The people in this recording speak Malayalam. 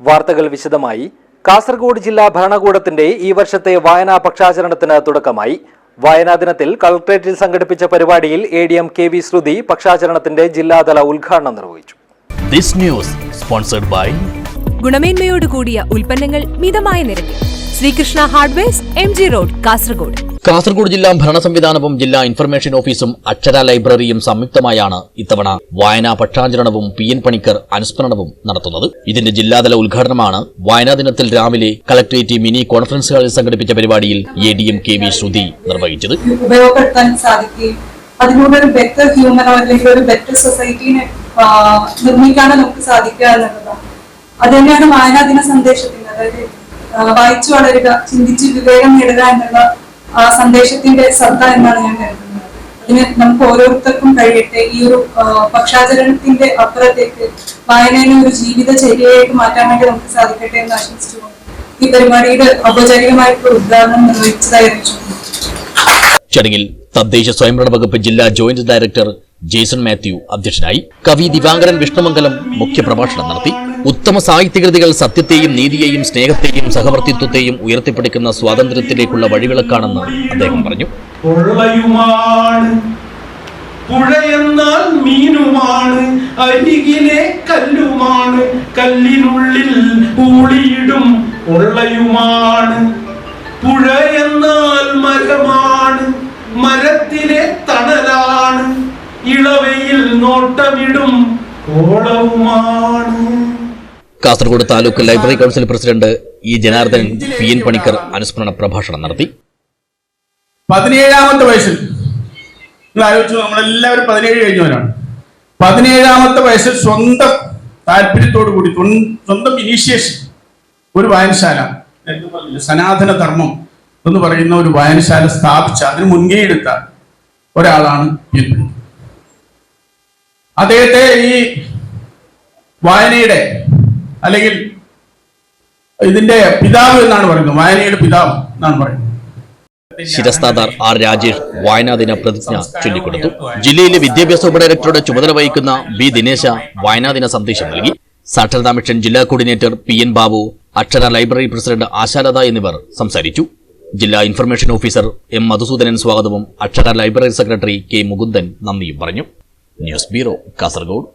വാർത്തകൾ വിശദമായി. കാസർഗോഡ് ജില്ലാ ഭരണകൂടത്തിന്റെ ഈ വർഷത്തെ വായനാ പക്ഷാചരണത്തിന് തുടക്കമായി. വായനാ ദിനത്തിൽ കളക്ടറേറ്റിൽ സംഘടിപ്പിച്ച പരിപാടിയിൽ A D M K V Sruthi പക്ഷാചരണത്തിന്റെ ജില്ലാതല ഉദ്ഘാടനം നിർവഹിച്ചു. This news sponsored by ഗുണമേന്മയോട് കൂടിയ ഉൽപ്പന്നങ്ങൾ മിതമായ നിരക്കിൽ. Sreekrishna hardware M G road Kasaragod. Kasaragod ജില്ലാ ഭരണ സംവിധാനവും ജില്ലാ ഇൻഫർമേഷൻ ഓഫീസും അക്ഷര ലൈബ്രറിയും സംയുക്തമായാണ് ഇത്തവണ വായനാ പക്ഷാചരണവും പി എൻ പണിക്കർ അനുസ്മരണവും നടത്തുന്നത്. ഇതിന്റെ ജില്ലാതല ഉദ്ഘാടനമാണ് വായനാ ദിനത്തിൽ രാവിലെ കളക്ടറേറ്റ് മിനി കോൺഫറൻസ് ഹാളിൽ സംഘടിപ്പിച്ച പരിപാടിയിൽ A D M K V Sruthi നിർവഹിച്ചത്. ബെറ്റർ ബെറ്റർ ദിന അതായത് വായിച്ചു വളരുക ചിന്തിച്ച് വിവേകം നേടുക എന്നുള്ള സന്ദേശത്തിന്റെ ശ്രദ്ധ എന്നാണ് ഞാൻ കരുതുന്നത്. അതിന് നമുക്ക് ഓരോരുത്തർക്കും കഴിയട്ടെ. ഈ ഒരു പക്ഷാചരണത്തിന്റെ അപ്പുറത്തേക്ക് വായനയെ ഒരു ജീവിതചര്യയായിട്ട് മാറ്റാൻ വേണ്ടി നമുക്ക് സാധിക്കട്ടെ എന്ന് ആശംസിച്ചുകൊണ്ട് ഈ പരിപാടിയുടെ ഔപചാരികമായിട്ടുള്ള ഉദ്ഘാടനം നിർവഹിച്ചതായിരുന്നു. ചടങ്ങിൽ തദ്ദേശ സ്വയംഭരണ വകുപ്പ് ജില്ലാ ജോയിന്റ് ഡയറക്ടർ ജേസൺ മാത്യു അധ്യക്ഷനായി. കവി ദിവാങ്കരൻ വിഷ്ണുമംഗലം മുഖ്യപ്രഭാഷണം നടത്തി. ഉത്തമ സാഹിത്യകൃതികൾ സത്യത്തെയും നീതിയെയും സ്നേഹത്തെയും സഹവർത്തിത്വത്തെയും ഉയർത്തിപ്പിടിക്കുന്ന സ്വാതന്ത്ര്യത്തിലേക്കുള്ള വഴിവിളക്കാണെന്ന് അദ്ദേഹം പറഞ്ഞു. പുഴയെന്നാൽ മീനുമാണ്. അരികിലെ കല്ലുമാണ്. കല്ലിനുള്ളിൽ ഊളിയിടും പുഴ പുഴയെന്നാൽ മരമാണ്. മരത്തിലെ തണലാണ്. ഇളവയിൽ നോട്ടമിടും കോളവുമാണ് Kasaragod taluk library council president E Janardhanan P N Panicker അനുസ്മരണ പ്രഭാഷണം നടത്തി. പതിനേഴാമത്തെ വയസ്സിൽ. നിങ്ങൾ ആലോചിച്ചു നമ്മളെല്ലാവരും പതിനേഴ് കഴിഞ്ഞവരാണ്. പതിനേഴാമത്തെ വയസ്സിൽ സ്വന്തം താല്പര്യത്തോടു കൂടി സ്വന്തം ഇനീഷ്യേഷൻ ഒരു വായനശാല. സനാതന ധർമ്മം എന്ന് പറയുന്ന ഒരു വായനശാല സ്ഥാപിച്ച അതിന് മുൻകൈ എടുത്ത ഒരാളാണ് പി. അദ്ദേഹത്തെ ഈ വായനയുടെ അല്ലെങ്കിൽ ഇതിന്റെ പിതാവ് എന്നാണ് പറയുന്നത്. വായനയുടെ പിതാവ് എന്നാണ് പറയുന്നത്. ശിരസ്താദാർ ആർ രാജേഷ് വായനാദിന പ്രതിജ്ഞ ചൊല്ലിക്കൊടുത്തു. ജില്ലയിലെ വിദ്യാഭ്യാസ ഉപഡയറക്ടറുടെ ചുമതല വഹിക്കുന്ന ബി ദിനേശ വായനാദിന സന്ദേശം നൽകി. സാക്ഷരതാ മിഷൻ ജില്ലാ കോർഡിനേറ്റർ പി എൻ ബാബു അക്ഷര ലൈബ്രറി പ്രസിഡന്റ് ആശാലത എന്നിവർ സംസാരിച്ചു. ജില്ലാ ഇൻഫർമേഷൻ ഓഫീസർ എം മധുസൂദനൻ സ്വാഗതവും അക്ഷര ലൈബ്രറി സെക്രട്ടറി കെ മുകുന്ദൻ നന്ദിയും പറഞ്ഞു. News bureau Kasaragod.